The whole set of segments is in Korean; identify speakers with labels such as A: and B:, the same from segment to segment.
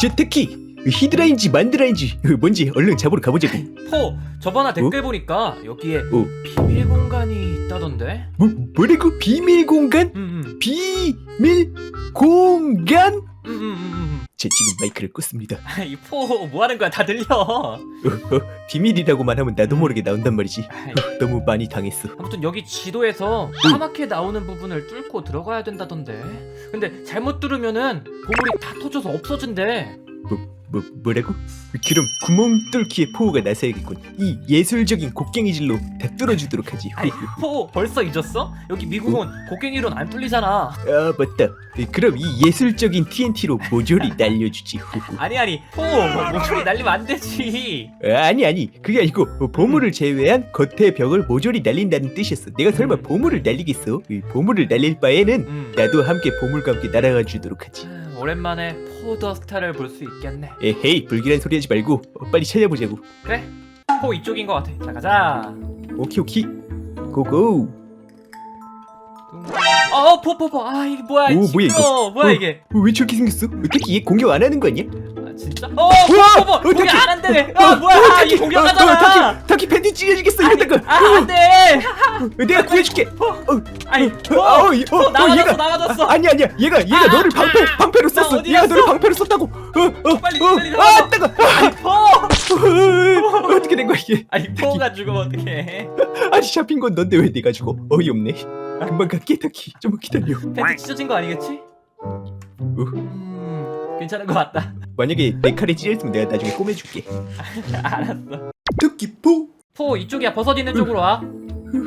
A: 저 특히 히드라인지 만드라인지 뭔지 얼른 잡으러 가보자고.
B: 포 저번에 댓글 보니까 여기에
A: 어?
B: 비밀 공간이 있다던데.
A: 뭐 뭐라고 비밀 공간?
B: 음 음
A: 비밀 공간?
B: 음음음.
A: 제 지금 마이크를 껐습니다.
B: 이포 뭐 하는 거야? 다 들려.
A: 어, 어, 비밀이라고만 하면 나도 모르게 나온단 말이지. 어, 너무 많이 당했어.
B: 아무튼 여기 지도에서 까맣게 나오는 부분을 뚫고 들어가야 된다던데. 근데 잘못 뚫으면은 보물이 다 터져서 없어진대.
A: 뭐 뭐라고? 그럼 구멍 뚫기에 포호가 나서야겠군. 이 예술적인 곡괭이 질로 다 뚫어주도록 하지.
B: 아니 포 벌써 잊었어? 여기 미국은 곡괭이로는 안 뚫리잖아.
A: 아 맞다. 그럼 이 예술적인 TNT로 모조리 날려주지.
B: 아니 아니 포 뭐, 목소리 날리면 안 되지.
A: 아, 아니 아니 그게 아니고 어, 보물을 제외한 겉의 벽을 모조리 날린다는 뜻이었어. 내가 설마
B: 음.
A: 보물을 날리겠어? 이 보물을 날릴 바에는
B: 음.
A: 나도 함께 보물과 함께 날아가 주도록 하지.
B: 음, 오랜만에 포더스타를 볼 수 있겠네.
A: 에헤이 불길한 소리 하지 말고 어, 빨리 찾아보자고.
B: 그래? 포 이쪽인 것 같아. 자 가자.
A: 오케이 오케이 고고.
B: 어, 포포포. 아, 이게 뭐야?
A: 오,
B: 이
A: 뭐야,
B: 징그러워. 뭐야
A: 어.
B: 이게?
A: 어, 왜 저렇게 생겼어? 어, 얘 공격 안 하는 거 아니야?
B: 아, 진짜? 어,
A: 우와,
B: 포포포.
A: 어,
B: 공격
A: 타키.
B: 안 한대. 아, 뭐야? 이 공격하잖아.
A: 어, 어, 타키 팬티 찢어지겠어 이러다가.
B: 아, 안 돼.
A: 어, 내가 구해줄게. 어,
B: 아니,
A: 어,
B: 포.
A: 어, 어,
B: 포
A: 어,
B: 나가졌어,
A: 얘가
B: 나가졌어.
A: 아, 아니 아니야 얘가 얘가
B: 아,
A: 너를 방패
B: 아,
A: 방패로
B: 나
A: 썼어
B: 어디
A: 얘가
B: 갔어?
A: 너를 방패로 썼다고 어, 어,
B: 빨리,
A: 어,
B: 빨리
A: 아. 따가
B: 포.
A: 어, 어떻게 된 거야 이게
B: 아니, 포가 죽으면 어떡해.
A: 아니 잡힌 건 넌데 왜 내가 죽어 어이없네 금방 갈게 타키 좀 기다려
B: 팬티 찢어진 거 아니겠지?
A: 어,
B: 음, 괜찮은 것 같다.
A: 만약에 내 칼에 찢어졌으면 내가 나중에 꼬매줄게
B: 알았어.
A: 토끼포
B: 포 이쪽이야. 버섯 있는 쪽으로 와.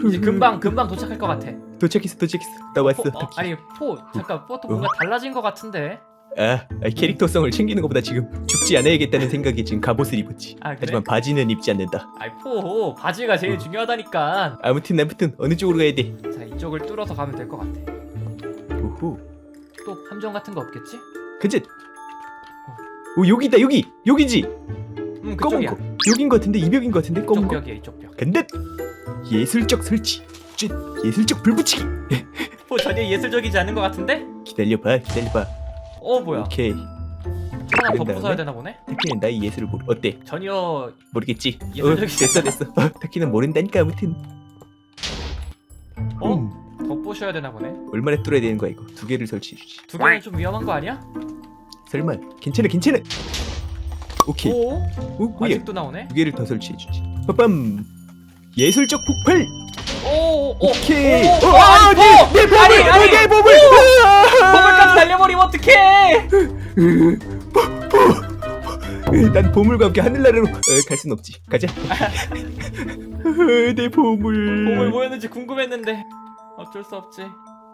B: 이제 금방 금방 도착할 것 같아.
A: 도착했어 도착했어 나 왔어
B: 포, 어,
A: 타키
B: 아니, 포 잠깐 포도 뭔가 달라진 것 같은데.
A: 아, 아, 캐릭터성을 챙기는 것보다 지금 죽지 않아야겠다는 생각에 지금 갑옷을 입었지
B: 아, 그래?
A: 하지만 바지는 입지 않는다
B: 아이 포 바지가 제일
A: 어.
B: 중요하다니까.
A: 아무튼 아무튼 어느 쪽으로 가야 돼
B: 자 이쪽을 뚫어서 가면 될 것 같아.
A: 오호
B: 또 함정 같은 거 없겠지?
A: 그치 오 여기다 여기 여기지
B: 음
A: 검은
B: 그쪽이야.
A: 거 여긴 거 같은데 이 벽인 거 같은데 검은
B: 이쪽
A: 거
B: 벽이야 이쪽 벽.
A: 간다 예술적 설치 쯧, 예술적 불붙이기
B: 포 전혀 예술적이지 않은 것 같은데?
A: 기다려봐 기다려봐
B: 어 뭐야?
A: 오케이
B: 하나 더
A: 그런
B: 부숴야
A: 다음에?
B: 되나 보네?
A: 타키는 나의 예술을 모르 어때
B: 전혀
A: 모르겠지 어,
B: 예술적이지
A: 됐어 됐어 어, 타키는 모른다니까 아무튼
B: 어?
A: 음,
B: 더 부셔야 되나 보네.
A: 얼마나 뚫어야 되는 거야 이거 두 개를 설치해주지
B: 두 개는 좀 위험한 거 아니야?
A: 설마 괜찮아 괜찮아 오케이
B: 오
A: 오 뭐야
B: 아직도 나오네.
A: 두 개를 더 설치해주지 빠밤 예술적 폭발
B: 오, 오,
A: 오케이
B: 오,
A: 어,
B: 오,
A: 아,
B: 아니,
A: 내,
B: 포!
A: 내
B: 아니, 아니,
A: 내 몸을
B: 보물까지 날려버리면 어떡해?
A: 난 보물과 함께 하늘나라로 어, 갈 순 없지. 가자. 어, 내 보물.
B: 보물 뭐였는지 궁금했는데 어쩔 수 없지.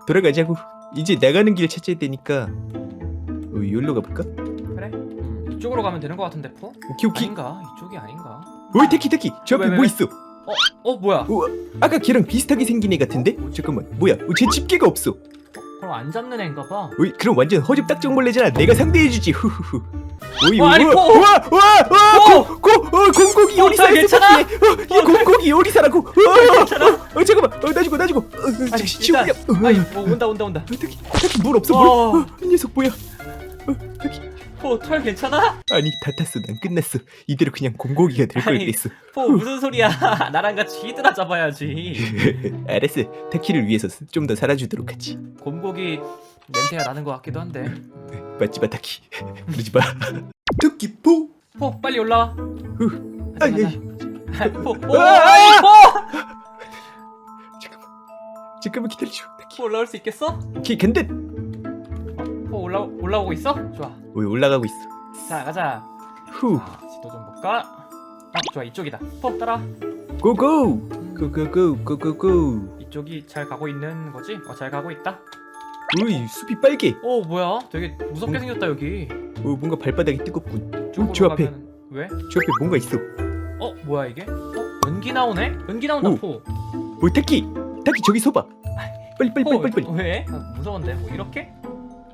A: 돌아가자고. 이제 나가는 길 찾아야 되니까. 어, 여기로 가볼까?
B: 그래? 음, 이쪽으로 가면 되는 것 같은데 포?
A: 오케이 오케이.
B: 아닌가? 이쪽이 아닌가?
A: 어이 테키 테키. 저 앞에
B: 왜, 왜,
A: 뭐
B: 왜?
A: 있어?
B: 어 뭐야?
A: 우와. 아까 걔랑 비슷하게 생긴 애 같은데? 잠깐만. 뭐야? 어, 제 집게가 없어.
B: 그럼 안 잡는 애인가 봐.
A: 어이 그럼 완전 허접 딱정 벌레잖아. 내가 상대해주지. 후후후. 어이
B: 어, 아니,
A: 우와,
B: 포!
A: 우와 우와 우와
B: 포!
A: 고, 고, 어, 공고기
B: 어,
A: 요리사를
B: 잘 괜찮아?
A: 어, 이 공고기 요리사라고. 어,
B: 괜찮아?
A: 어 잠깐만. 어, 놔주고 놔주고. 어, 어,
B: 아니. 일단 아니 뭐 온다 온다 온다.
A: 어, 타키 타키 물 없어 물.
B: 어.
A: 어, 이 녀석 뭐야? 어.
B: 포털 괜찮아?
A: 아니 다 탔어. 난 끝났어. 이대로 그냥 공고기가 될 걸
B: 아니.
A: 그랬어.
B: 포 무슨 소리야? 나랑 같이 히드라 잡아야지.
A: 알았어. 타키를 위해서 좀 더 살아주도록 하지.
B: 곰고기 냄새가 나는 것 같기도 한데.
A: 맞지 마 타키. 그러지 마. 토끼 포.
B: 포 빨리 올라와.
A: 아이. 아이,
B: 포, 오,
A: 아,
B: 아이, 포!
A: 잠깐만. 잠깐만 기다려줘. 타키.
B: 포 올라올 수 있겠어?
A: 간다.
B: 포 올라 올라오고 있어? 좋아.
A: 오 올라가고 있어.
B: 자 가자.
A: 후.
B: 자, 지도 좀 볼까? 아 좋아 이쪽이다. 포 따라.
A: 고고. 고고고 고고고.
B: 이쪽이 잘 가고 있는 거지? 어잘 가고 있다.
A: 오이 숲이 빨개.
B: 오 뭐야? 되게 무섭게
A: 음.
B: 생겼다 여기.
A: 오 뭔가 발바닥이 뜨겁군.
B: 이쪽으로
A: 저 앞에.
B: 가면은- 왜?
A: 저 앞에 뭔가 있어.
B: 어 뭐야 이게? 어 연기 나오네? 연기 나온다
A: 오.
B: 포.
A: 오 타키. 타키 저기 서봐. 빨리 빨리
B: 포
A: 빨리 빨리 빨리.
B: 왜? 아, 무서운데 뭐 이렇게?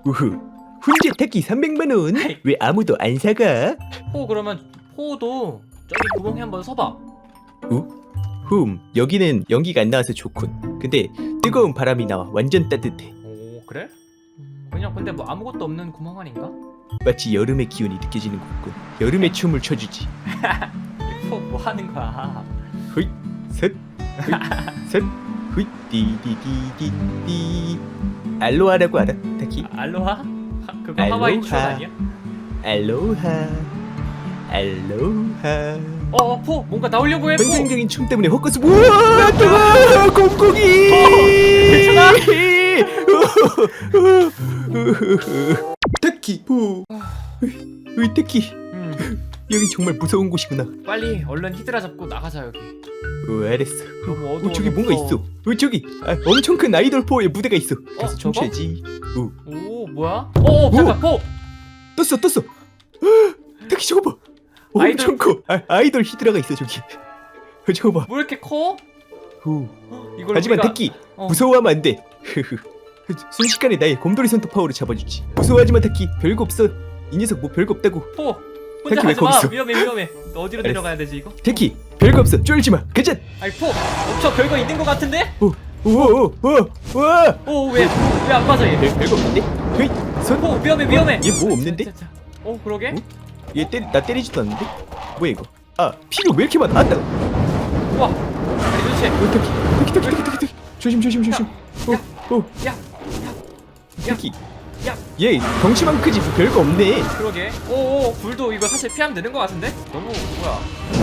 A: 우후. 훈제 타키 300만 원.
B: 아이.
A: 왜 아무도 안 사가?
B: 포 그러면 포도 저기 구멍에 한번 서봐.
A: 흠, 여기는 연기가 안 나와서 좋군. 근데 뜨거운 바람이 나와 완전 따뜻해.
B: 오 그래? 음, 그냥 근데 뭐 아무것도 없는 구멍 아닌가?
A: 마치 여름의 기운이 느껴지는 것 같군 여름의 춤을 춰주지
B: 포 뭐 하는 거야?
A: 휘, 셋, 휘, 셋, 휘, 디디디디디. 알로하라고 알아, 타키?
B: 알로하? 하, 그거 하와이 춤
A: 알로하.
B: 아니야?
A: 알로하, 알로하.
B: 어, 포 뭔가 나오려고 해. 포.
A: 환상적인 춤 때문에 헛것을 우와, 뜨거, 곰고기.
B: 괜찮아?
A: 타키, 오, 으이, 타키.
B: 음,
A: 여기 정말 무서운 곳이구나.
B: 빨리 얼른 히드라 잡고 나가자 여기.
A: 어, 알았어.
B: 너무
A: 어,
B: 어두워.
A: 저기 뭔가 있어. 어, 저기 아, 엄청 큰 아이돌 포의 무대가 있어. 가서
B: 저거?
A: 춤춰야지. 오,
B: 오 뭐야? 오 잠깐 포.
A: 떴어, 떴어. 타키 저거 봐.
B: 아이돌-
A: 엄청 커. 아, 아이돌 히드라가 있어 저기. 어, 저거 봐.
B: 뭐 이렇게 커?
A: 오.
B: 이걸
A: 하지만
B: 우리가... 어.
A: 무서워하면 안 돼. 순식간에 나의 곰돌이 손톱 파워를 잡아주지. 무서워하지만 타키 별거 없어. 이 녀석 뭐 별거 없다고.
B: 포. 혼자
A: 왜
B: 하지 마.
A: 거기 있어?
B: 위험해 위험해. 너 어디로
A: 알았어.
B: 내려가야 되지 이거?
A: 타키 별거 없어. 쫄지 마. 가자.
B: 아니 포. 엄청 별거 있는 것 같은데?
A: 오오오오와.
B: 오왜 왜 안 빠져 얘?
A: 별 별거 없는데? 헤이 손.
B: 포 위험해 위험해.
A: 얘뭐 없는데?
B: 자, 자, 자. 어 그러게?
A: 어? 얘 때리 나 때리지도 않는데? 뭐야 이거? 아 피가 왜 이렇게 많아? 아따. 어
B: 와. 아니 도대체
A: 타키 타키 타키 타키 타키 타키. 조심 조심 조심. 오오
B: 야. 야.
A: 타키.
B: 야.
A: 얘 덩치만 크지 뭐 별거 없네.
B: 그러게. 오오 불도 이거 사실 피하면 되는 것 같은데? 너무 뭐야?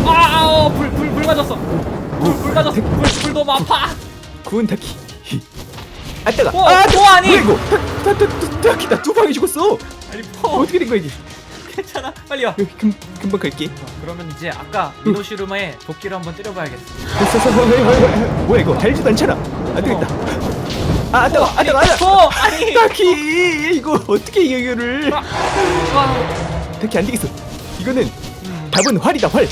B: 아불불불 불 맞았어. 불 불 맞았어. 불 불 너무 아파.
A: 구운 타키. 아따가.
B: 오,
A: 아,
B: 오, 아니!
A: 뭐야 이거? 타, 타, 타, 타, 타키 나두 방에 죽었어.
B: 아니 포
A: 어떻게 된 거야 이게?
B: 괜찮아. 빨리 와.
A: 금 금방 갈게.
B: 그러면 이제 아까 미노시루마에 도끼를 한번 때려봐야겠어.
A: 뭐야 이거? 달지도 않잖아. 안 되겠다. 아, 아따가, 아따가, 아따가.
B: 포 아니.
A: 타키 이거 어떻게 해, 이거를?
B: 와.
A: 타키 안 되겠어. 이거는
B: 음,
A: 답은 활이다 활.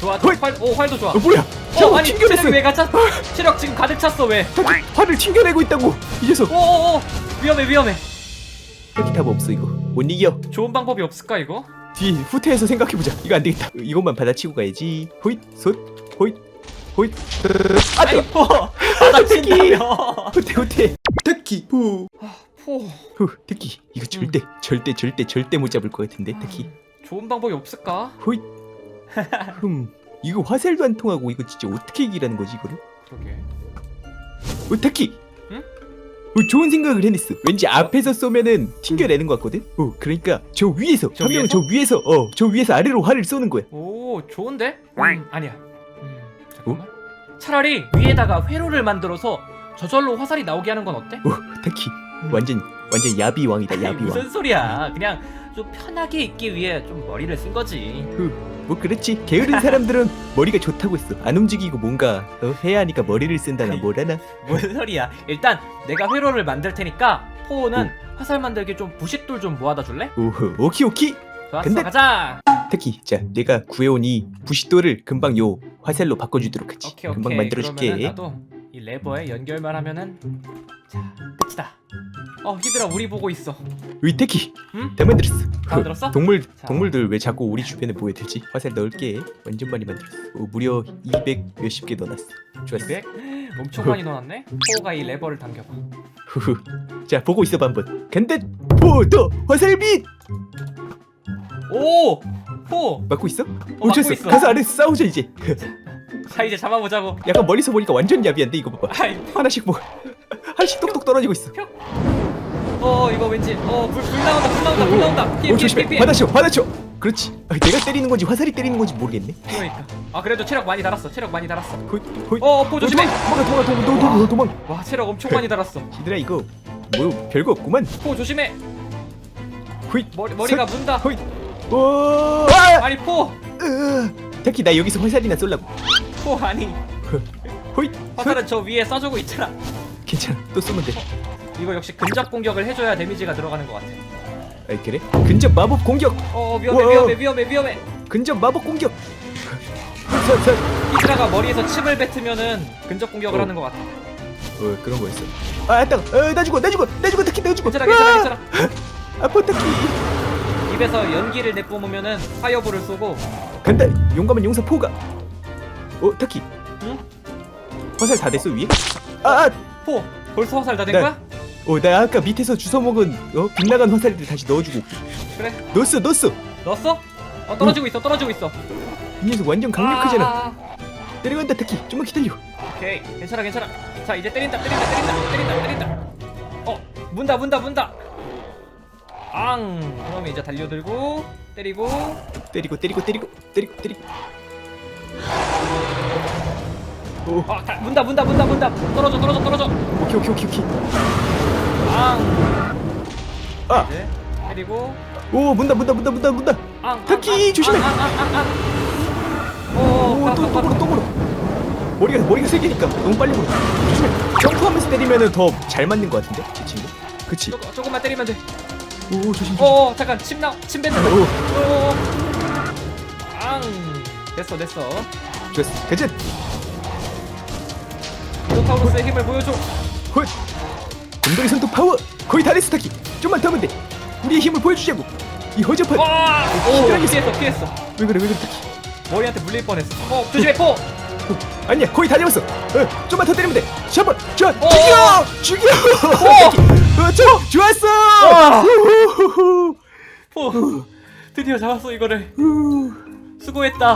B: 좋아.
A: 헐.
B: 활, 오 활도 좋아.
A: 어 뭐야?
B: 어 아니
A: 튕겨냈어.
B: 체력이 왜 가차? 체력 지금 가득 찼어 왜?
A: 타키 활을 튕겨내고 있다고. 이 녀석.
B: 오 오 오 위험해 위험해.
A: 타키 답 없어 이거. 못 이겨.
B: 좋은 방법이 없을까 이거?
A: 뒤 후퇴해서 생각해보자. 이거 안 되겠다. 이것만 받아치고 가야지. 호잇, 솥, 호잇, 호잇. 아,
B: 아니
A: 뜨거.
B: 포 받아 친다며.
A: 후퇴, 후퇴. 타키, 후,
B: 포
A: 후, 타키. 이거 절대, 절대, 절대, 절대 못 잡을 것 같은데, 타키.
B: 좋은 방법이 없을까?
A: 호잇. 흠, 이거 화살도 안 통하고 이거 진짜 어떻게 이기라는 거지 이거를?
B: 그러게.
A: 어, 타키.
B: 응?
A: 어, 좋은 생각을 해냈어. 왠지 앞에서 쏘면은 튕겨내는 것 같거든. 어, 그러니까 저 위에서
B: 저
A: 한 명은
B: 위에서?
A: 저 위에서, 어, 저 위에서 아래로 활을 쏘는 거야.
B: 오 좋은데? 음, 아니야. 음, 잠깐만. 차라리 위에다가 회로를 만들어서 저절로 화살이 나오게 하는 건 어때?
A: 오, 타키. 완전, 완전 야비 왕이다, 야비 왕.
B: 무슨 소리야? 그냥 좀 편하게 있기 위해 좀 머리를 쓴 거지.
A: 뭐 그렇지 게으른 사람들은 머리가 좋다고 했어 안 움직이고 뭔가 어, 해야 하니까 머리를 쓴다나. 뭐라나
B: 무슨 소리야? 일단 내가 회로를 만들 테니까 포는 화살 만들기 좀 부싯돌 좀 모아다 줄래?
A: 오 오키 오키
B: 좋았어,
A: 근데-
B: 가자.
A: 특히 자 내가 구해온 이 부싯돌을 금방 요 화살로 바꿔주도록 하지
B: 오케이 오케이.
A: 금방 만들어줄게
B: 그러면은 나도 이 레버에 연결만 하면은 자 끝이다. 어 히드라 우리 보고 있어.
A: 으이 테키
B: 응?
A: 다 만들었어
B: 다 만들었어?
A: 동물
B: 자.
A: 동물들 왜 자꾸 우리 주변에 모여들지 화살 넣을게 완전 많이 만들었어 오, 무려 200 몇십 개 넣어놨어 좋았어
B: 200? 엄청 많이 넣어놨네. 포가 이 레버를 당겨봐.
A: 후후 자 보고 있어봐 한번 간다 포도 화살빛
B: 오! 포!
A: 맞고 있어?
B: 막고
A: 오 좋았어
B: 있어.
A: 가서 아래서 싸우자 이제
B: 자 이제 잡아보자고.
A: 약간 멀리서 보니까 완전 야비한데 이거 봐봐
B: 아이,
A: 하나씩 뭐 하나씩 똑똑 떨어지고 있어.
B: 어 이거 왠지 어불 불 나온다 불 나온다 불 나온다. 피해
A: 오
B: 피해
A: 조심해.
B: 피해 피해.
A: 받아쳐, 받아쳐. 그렇지. 아, 내가 때리는 건지 화살이 때리는 건지 모르겠네.
B: 그러니까. 아 그래도 체력 많이 달았어. 체력 많이 달았어.
A: 호잇, 호잇.
B: 어포 조심해.
A: 도망가, 도망가, 도망가, 도망가, 도망가, 도망가.
B: 와 체력 엄청 많이 달았어.
A: 얘들아 이거 뭐 별거 없구만.
B: 포 조심해.
A: 호잇.
B: 머리 머리가
A: 설-
B: 문다.
A: 호잇. 오. 아!
B: 아니 포!
A: 으. 타키 나 여기서 화살이나 쏠라고.
B: 포 아니.
A: 호잇.
B: 화살은 저 위에 쏴주고 있잖아.
A: 괜찮아. 또 쏘면 돼.
B: 이거 역시 근접 공격을 해줘야 데미지가 들어가는 것 같아.
A: 아 그래? 근접 마법 공격.
B: 어 위험해
A: 우와.
B: 위험해 위험해 위험해.
A: 근접 마법 공격. 설, 설.
B: 히드라가 머리에서 침을 뱉으면은 근접 공격을
A: 어.
B: 하는 것 같아.
A: 어 그런 거였어. 아, 따. 어, 나 죽어, 나 죽어, 나 죽어, 타키 나 죽어.
B: 괜찮아 괜찮아
A: 아!
B: 괜찮아.
A: 아파 타키.
B: 입에서 연기를 내뿜으면은 파이어볼을 쏘고
A: 간다 용감한 용사 포가 어 타키
B: 응?
A: 화살 다 됐어 위에? 아, 아
B: 포 벌써 화살 다 된
A: 네.
B: 거야?
A: 어, 나 아까 밑에서 주워 먹은 어 빗나간 화살들 다시 넣어주고.
B: 그래
A: 넣었어, 넣었어.
B: 넣었어? 어 떨어지고 있어 떨어지고 있어
A: 이 녀석 완전 강력하잖아.
B: 아, 아,
A: 내려간다, 타키. 좀만 기다려.
B: 아. 오케이 괜찮아 괜찮아 자 이제 때린다 때린다 때린다 때린다 때린다 어 문다 문다 문다 앙 그러면 이제 달려들고 때리고
A: 때리고, 때리고, 때리고, 때리고, 때리고. 오,
B: 아 다, 문다 문다 문다 문다 떨어져 떨어져 떨어져
A: 오케이, 오케이, 오케이, 오케이.
B: 앙
A: 아,
B: 이제 때리고
A: 오, 문다, 문다, 문다, 문다, 문다.
B: 앙
A: 타키,
B: 앙, 앙,
A: 조심해.
B: 앙, 앙, 앙, 앙. 오,
A: 오, 또, 또 물어, 또 물어. 머리가, 머리가 세 개니까 너무 빨리 물어. 조심해. 점프하면서 때리면은 더 잘 맞는 것 같은데, 이 친구. 그치?
B: 조금, 조금만 때리면 돼.
A: 오, 조심, 조심.
B: 오, 잠깐 침 나, 침 뱉는다.
A: 오,
B: 오, 앙, 됐어, 됐어.
A: 좋았어. 가자.
B: 미노타우로스의 힘을 보여줘.
A: 헐. 곰돌이 손톱 파워. 거의 다 됐어, 타키. 좀만 더 하면 돼. 우리의 힘을 보여주자고. 이 허접한.
B: 와, 오,
A: 시간이
B: 피했어, 피했어.
A: 왜 그래, 왜 그래, 타키.
B: 머리한테 물릴 뻔했어. 어, 조심해, 포.
A: 어, 아니야, 거의 다 잡았어. 어, 좀만 더 때리면 돼. 셔버, 저,
B: 어.
A: 죽여, 죽여. 타키. 어, 저, 좋았어.
B: 와.
A: 우후후후.
B: 포. 드디어 잡았어 이거를.
A: 후.
B: 수고했다.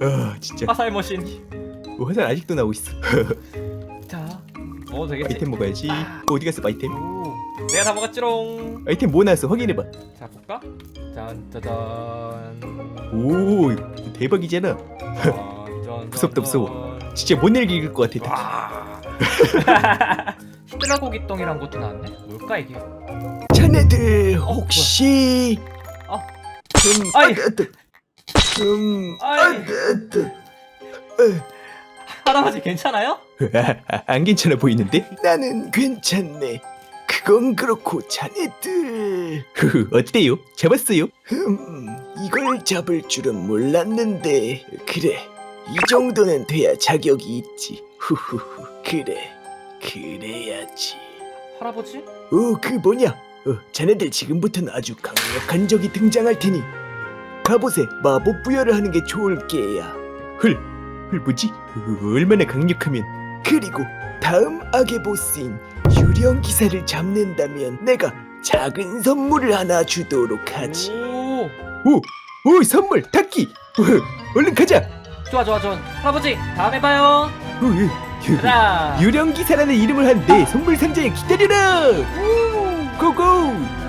A: 아, 진짜.
B: 화살 머신.
A: 어, 화살 아직도 나오고 있어.
B: 자, 먹어도 되겠지.
A: 아이템 먹어야지. 어, 어디 갔어, 아이템?
B: 오, 내가 다 먹었지롱.
A: 아이템 뭐 나왔어? 확인해봐.
B: 자, 볼까? 짠, 짜잔.
A: 오, 대박이잖아. 무섭다, 무서워. 진짜 못 읽을 것 같아.
B: 와. 히드라 고기똥이란 것도 나왔네. 뭘까 이게?
A: 자네들 혹시
B: 어.
A: 음,
B: 아이.
A: 아, 뜨, 음,
B: 아이.
A: 아, 뜨, 뜨.
B: 할아버지 괜찮아요?
A: 안 괜찮아 보이는데? 나는 괜찮네. 그건 그렇고 자네들 흐흐, 어때요? 잡았어요? 음, 이걸 잡을 줄은 몰랐는데 그래 이 정도는 돼야 자격이 있지. 후후후 그래 그래야지.
B: 할아버지?
A: 어, 그 뭐냐? 어, 자네들 지금부터는 아주 강력한 적이 등장할 테니 갑옷에 마법 부여를 하는 게 좋을 게야. 헐, 헐 뭐지? 어, 얼마나 강력하면? 그리고 다음 악의 보스인 유령 기사를 잡는다면 내가 작은 선물을 하나 주도록 하지.
B: 오,
A: 오, 오 선물 타키. 어, 얼른 가자.
B: 좋아 좋아 좋아. 할아버지 다음에 봐요.
A: 어, 어. 유령 기사라는 이름을 한 내 선물 상자에 기다려라. 고고.